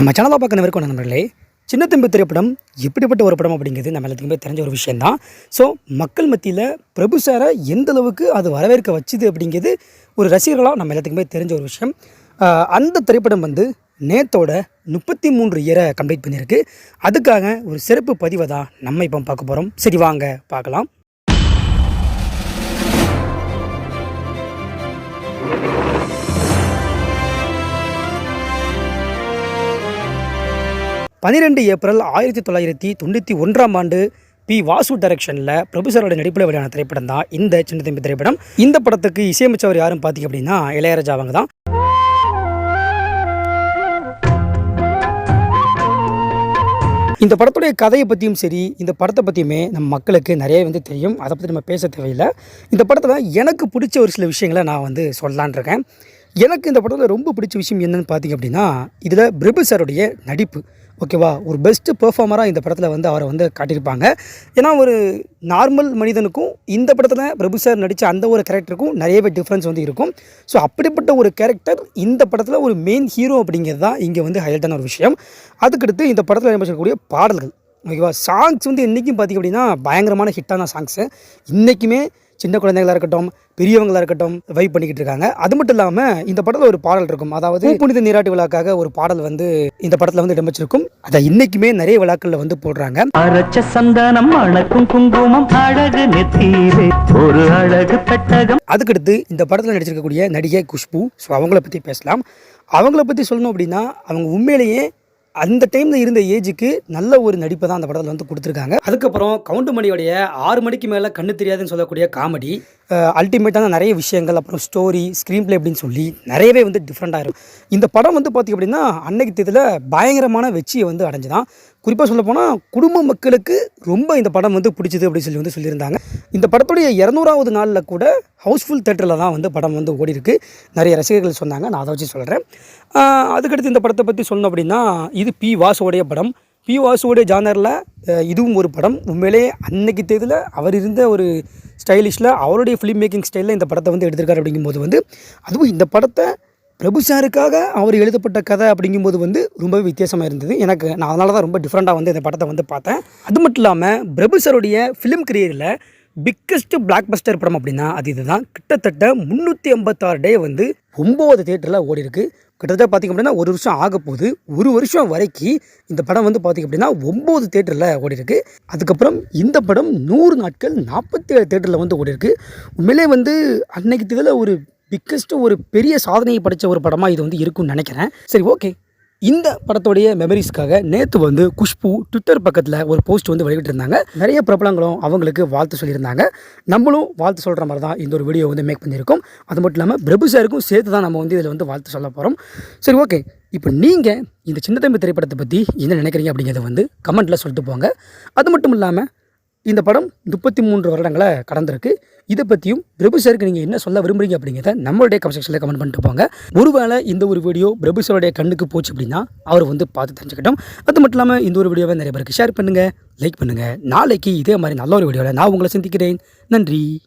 நம்ம சேனலாக பார்க்க நம்பருக்கும் நண்பர்களே. சின்ன தம்பி திரைப்படம் எப்படிப்பட்ட ஒரு படம் அப்படிங்கிறது நம்ம எல்லாத்துக்குமே தெரிஞ்ச ஒரு விஷயந்தான் ஸோ மக்கள் மத்தியில் பிரபு சாரை எந்த அளவுக்கு அது வரவேற்க வச்சுது அப்படிங்கிறது ஒரு ரசிகர்களாக நம்ம எல்லாத்துக்குமே தெரிஞ்ச ஒரு விஷயம். அந்த திரைப்படம் வந்து நேத்தோட முப்பத்தி மூன்று இயரை கம்ப்ளீட் பண்ணியிருக்கு. அதுக்காக ஒரு சிறப்பு பதிவை தான் நம்ம இப்போ பார்க்க போகிறோம் சரி வாங்க பார்க்கலாம். பன்னிரெண்டு ஏப்ரல் ஆயிரத்தி தொள்ளாயிரத்தி தொண்ணூற்றி ஒன்றாம் ஆண்டு பி வாசு டைரக்ஷனில் பிரபுசரோட நடிப்பில் வெளியான திரைப்படம் தான் இந்த சின்ன தம்பி திரைப்படம். இந்த படத்துக்கு இசையமைச்சவர் யாரும் பார்த்தீங்க அப்படின்னா இளையராஜா அவங்க தான். இந்த படத்துடைய கதையை பற்றியும் சரி இந்த படத்தை பற்றியுமே நம்ம மக்களுக்கு நிறைய வந்து தெரியும். அதை பற்றி நம்ம பேச தேவையில்லை. இந்த படத்தில் எனக்கு பிடிச்ச ஒரு சில விஷயங்களை நான் வந்து சொல்லலான் இருக்கேன். எனக்கு இந்த படத்தில் ரொம்ப பிடிச்ச விஷயம் என்னன்னு பார்த்தீங்க அப்படின்னா இதில் பிரபு சாருடைய நடிப்பு. ஓகேவா ஒரு பெஸ்ட்டு பெர்ஃபார்மராக இந்த படத்தில் வந்து அவரை வந்து காட்டியிருப்பாங்க. ஏன்னா ஒரு நார்மல் மனிதனுக்கும் இந்த படத்தில் பிரபு சார் நடித்த அந்த ஒரு கேரக்டருக்கும் நிறையவே டிஃப்ரென்ஸ் வந்து இருக்கும். ஸோ அப்படிப்பட்ட ஒரு கேரக்டர் இந்த படத்தில் ஒரு மெயின் ஹீரோ அப்படிங்கிறது தான் இங்கே வந்து ஹைலைட்டான ஒரு விஷயம். அதுக்கடுத்து இந்த படத்தில் இடம்பெறக்கூடிய பாடல்கள். ஓகேவா? சாங்ஸ் வந்து இன்றைக்கும் பார்த்திங்க அப்படின்னா பயங்கரமான ஹிட்டான சாங்ஸு இன்றைக்குமே சின்ன குழந்தைங்களா இருக்கட்டும் பெரியவங்களா இருக்கட்டும் வைப் பண்ணிக்கிட்டு இருக்காங்க. அது மட்டும் இல்லாமல் இந்த படத்தில் ஒரு பாடல் இருக்கும். அதாவது புனித நீராட்டு விழாக்காக ஒரு பாடல் வந்து இந்த படத்தில் வந்து இடம்பெற்றிருக்கும். அதை இன்றைக்குமே நிறைய விழாக்களில் வந்து போடுறாங்க. அரைச்ச சந்தனம் அணக்கும் குங்குமம் அழகு ஒரு அழகு பெட்டகம். அதுக்கடுத்து இந்த படத்தில் நடிச்சிருக்கக்கூடிய நடிகை குஷ்பு. ஸோ அவங்கள பற்றி பேசலாம். அவங்கள பற்றி சொல்லணும் அப்படின்னா அவங்க உண்மையிலேயே அந்த டைமில் இருந்த ஏஜுக்கு நல்ல ஒரு நடிப்பை தான் அந்த படத்தில் வந்து கொடுத்துருக்காங்க. அதுக்கப்புறம் கவுண்டு மணியோடைய ஆறு மணிக்கு மேலே கண்ணு தெரியாதுன்னு சொல்லக்கூடிய காமெடி அல்டிமேட்டான நிறைய விஷயங்கள் அப்புறம் ஸ்டோரி ஸ்க்ரீன் ப்ளே அப்படின்னு சொல்லி நிறையவே வந்து டிஃப்ரெண்ட்டாக இருக்கும் இந்த படம் வந்து பார்த்திங்க அப்படின்னா அன்னைக்கு தேதியில் பயங்கரமான வெற்றியை வந்து அடைஞ்சுதான். குறிப்பாக சொல்ல போனால் குடும்ப மக்களுக்கு ரொம்ப இந்த படம் வந்து பிடிச்சது அப்படின்னு சொல்லி வந்து சொல்லியிருந்தாங்க. இந்த படத்துடைய இரநூறாவது நாளில் கூட ஹவுஸ்ஃபுல் தேட்டரில் தான் வந்து படம் வந்து ஓடி இருக்கு நிறைய ரசிகர்கள் சொன்னாங்க. நான் அதை வச்சு சொல்கிறேன் அதுக்கடுத்து இந்த படத்தை பற்றி சொன்னோம் அப்படின்னா இது பி வாசுவோடைய படம். பி வாசுவோடைய ஜானரில் இதுவும் ஒரு படம். உண்மையிலே அன்னைக்கு தேதியில் அவர் இருந்த ஒரு ஸ்டைலிஷில் அவருடைய ஃபிலிம் மேக்கிங் ஸ்டைலில் இந்த படத்தை வந்து எடுத்திருக்காரு அப்படிங்கும்போது வந்து அதுவும் இந்த படத்தை பிரபு சாருக்காக அவர் எழுதப்பட்ட கதை அப்படிங்கும்போது வந்து ரொம்பவே வித்தியாசமாக இருந்தது. எனக்கு நான் அதனால தான் ரொம்ப டிஃப்ரெண்ட்டாக வந்து இந்த படத்தை வந்து பார்த்தேன். அது மட்டும் இல்லாமல் பிரபு சாருடைய ஃபிலிம் கரியரில் பிக்கஸ்ட் பிளாக் பஸ்டர் படம் அப்படின்னா அது இதுதான். கிட்டத்தட்ட முந்நூற்றி ஐம்பத்தாறு டே வந்து ஒம்பது தேட்டரில் ஓடி இருக்கு கிட்டத்தட்ட பார்த்திங்க அப்படின்னா ஒரு வருஷம் ஆக போகுது ஒரு வருஷம் வரைக்கும் இந்த படம் வந்து பார்த்திங்க அப்படின்னா ஒம்பது தேட்டரில் ஓடி இருக்கு அதுக்கப்புறம் இந்த படம் நூறு நாட்கள் நாற்பத்தி ஏழு தேட்டரில் வந்து ஓடி இருக்கு உண்மையிலே வந்து அன்னைக்கு இதில் ஒரு பிக்கஸ்ட் ஒரு பெரிய சாதனையை படைத்த ஒரு படமாக இது வந்து இருக்கும்னு நினைக்கிறேன். சரி ஓகே இந்த படத்துடைய மெமரிஸ்க்காக நேற்று வந்து குஷ்பு ட்விட்டர் பக்கத்தில் ஒரு போஸ்ட் வந்து வெளியிட்டிருந்தாங்க. நிறைய பிரபலங்களும் அவங்களுக்கு வாழ்த்து சொல்லியிருந்தாங்க. நம்மளும் வாழ்த்து சொல்கிற மாதிரி தான் இந்த ஒரு வீடியோ வந்து மேக் பண்ணியிருக்கோம். அது மட்டும் இல்லாமல் பிரபு சாருக்கும் சேர்த்து தான் நம்ம வந்து இதில் வந்து வாழ்த்து சொல்ல போகிறோம் சரி ஓகே இப்போ நீங்கள் இந்த சின்ன தம்பி திரைப்படத்தை பற்றி என்ன நினைக்கிறீங்க அப்படிங்கிறத வந்து கமெண்ட்டில் சொல்லிட்டு போங்க. அது மட்டும் இல்லாமல் இந்த படம் முப்பத்தி மூன்று வருடங்களை கடந்திருக்கு. இதை பற்றியும் பிரபு சாருக்கு நீங்கள் என்ன சொல்ல விரும்புறீங்க அப்படிங்கிறத நம்மளுடைய கமெண்ட் செக்ஷனில் கமெண்ட் பண்ணிட்டு போங்க. ஒருவேளை இந்த ஒரு வீடியோ பிரபு சாருடைய கண்ணுக்கு போச்சு அப்படின்னா அவர் வந்து பார்த்து தெரிஞ்சுக்கிட்டோம். அது மட்டும் இல்லாமல் இந்த ஒரு வீடியோவை நிறைய பேருக்கு ஷேர் பண்ணுங்கள் லைக் பண்ணுங்கள் நாளைக்கு இதே மாதிரி நல்ல ஒரு வீடியோவில் நான் உங்களை சந்திக்கிறேன். நன்றி.